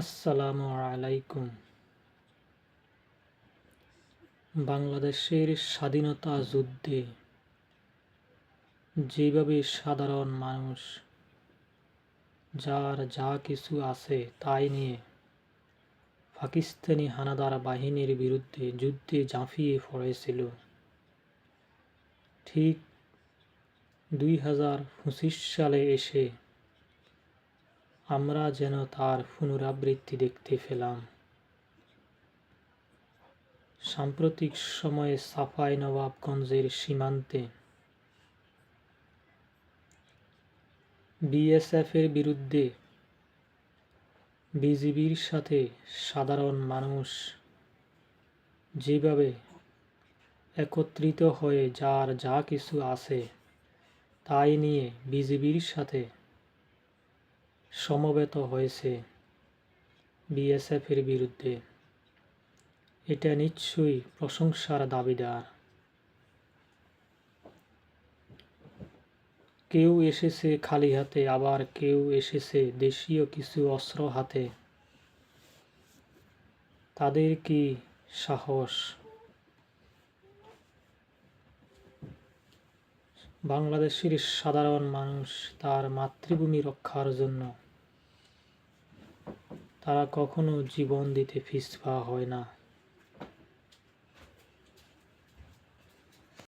আসসালামু আলাইকুম। বাংলাদেশের স্বাধীনতা যুদ্ধে যেভাবে সাধারণ মানুষ যার যা কিছু আছে তাই নিয়ে পাকিস্তানি হানাদার বাহিনীর বিরুদ্ধে যুদ্ধে ঝাঁপিয়ে পড়েছিল, ঠিক দুই হাজার পঁচিশ সালে এসে আমরা যেন তার পুনরাবৃত্তি দেখতে পেলাম। সাম্প্রতিক সময়ে সাফাই নবাবগঞ্জের সীমান্তে বিএসএফের বিরুদ্ধে বিজিবির সাথে সাধারণ মানুষ যেভাবে একত্রিত হয়ে যার যা কিছু আছে, তাই নিয়ে বিজিবির সাথে সমবেত হয়েছে বিএসএফের বিরুদ্ধে। এটা নিশ্চয়ই প্রশংসার দাবিদার। কেউ এসেছে খালি হাতে, আবার কেউ এসেছে দেশীয় কিছু অস্ত্র হাতে। তাদের কি সাহস? বাংলাদেশের সাধারণ মানুষ তার মাতৃভূমি রক্ষার জন্য তারা কখনো জীবন দিতে ফিসফা হয় না।